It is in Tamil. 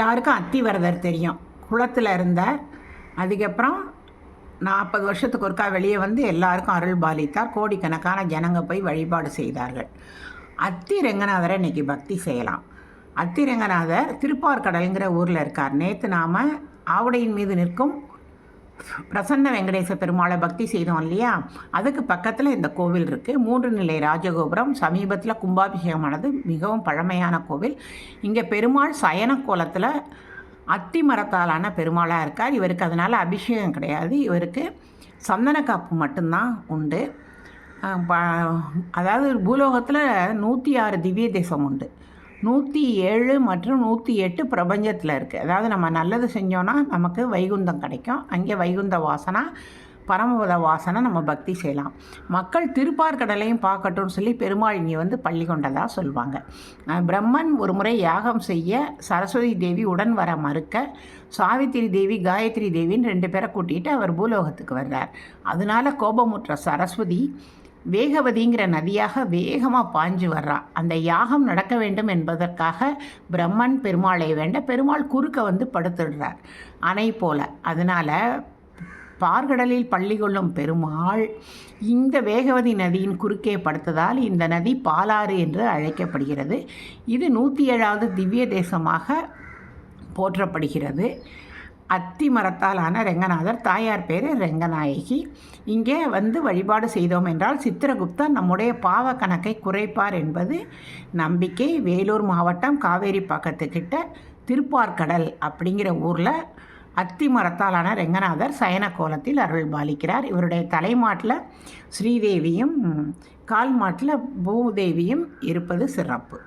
எல்லாருக்கும் அத்திவரதர் தெரியும். குளத்தில் இருந்தார் அதுக்கப்புறம் நாற்பது வருஷத்துக்கு ஒருக்கா வெளியே வந்து எல்லாருக்கும் அருள் பாலித்தார். கோடிக்கணக்கான ஜனங்க போய் வழிபாடு செய்தார்கள். அத்தி ரெங்கநாதரை இன்னைக்கு பக்தி செய்யலாம். அத்தி ரெங்கநாதர் திருப்பார்கடலுங்கிற ஊரில் இருக்கார். நேற்று நாம் ஆவுடையின் மீது நிற்கும் பிரசன்ன வெங்கடேச பெருமாளை பக்தி செய்தோம் இல்லையா? அதுக்கு பக்கத்தில் இந்த கோவில் இருக்குது மூன்று நிலை ராஜகோபுரம். சமீபத்தில் கும்பாபிஷேகமானது மிகவும் பழமையான கோவில். இங்கே பெருமாள் சயன கோலத்தில் அத்தி மரத்தாலான பெருமாளாக இருக்கார். இவருக்கு அதனால் அபிஷேகம் கிடையாது. இவருக்கு சந்தன காப்பு மட்டும்தான் உண்டு. அதாவது பூலோகத்தில் நூற்றி ஆறு திவ்ய தேசம் உண்டு. நூற்றி ஏழு மற்றும் நூற்றி எட்டு பிரபஞ்சத்தில் இருக்குது அதாவது நம்ம நல்லது செஞ்சோன்னா நமக்கு வைகுந்தம் கிடைக்கும். அங்கே வைகுந்த வாசனா பரமபத வாசனை நம்ம பக்தி செய்யலாம். மக்கள் திருப்பார்கடலையும் பார்க்கட்டும்னு சொல்லி பெருமாள் இங்கே வந்து பள்ளி கொண்டதாக சொல்லுவாங்க பிரம்மன் ஒரு முறை யாகம் செய்ய சரஸ்வதி தேவி உடன் வர மறுக்க சாவித்திரி தேவி காயத்ரி தேவின்னு ரெண்டு பேரை கூட்டிகிட்டு அவர் பூலோகத்துக்கு வர்றார். அதனால கோபமுற்ற சரஸ்வதி வேகவதிங்கிற நதியாக வேகமாக பாஞ்சு வர்றான் அந்த யாகம் நடக்க வேண்டும் என்பதற்காக பிரம்மன் பெருமாளை வேண்ட பெருமாள் குறுக்க வந்து படுத்துடுறார். அணை போல. அதனால் பார்கடலில் பள்ளி கொள்ளும் பெருமாள் இந்த வேகவதி நதியின் குறுக்கே படுத்ததால் இந்த நதி பாலாறு என்று அழைக்கப்படுகிறது. இது நூற்றி ஏழாவது திவ்ய தேசமாக போற்றப்படுகிறது. அத்தி மரத்தாலான ரெங்கநாதர் தாயார் பேர் ரெங்கநாயகி. இங்கே வந்து வழிபாடு செய்தோம் என்றால் சித்திரகுப்தா நம்முடைய பாவ கணக்கை குறைப்பார் என்பது நம்பிக்கை. வேலூர் மாவட்டம் காவேரி பக்கத்துக்கிட்ட திருப்பார்கடல் அப்படிங்கிற ஊரில் அத்தி மரத்தாலான ரெங்கநாதர் சயன கோலத்தில் அருள் பாலிக்கிறார். இவருடைய தலைமாட்டில் ஸ்ரீதேவியும் கால் மாட்டில் பூதேவியும் இருப்பது சிறப்பு.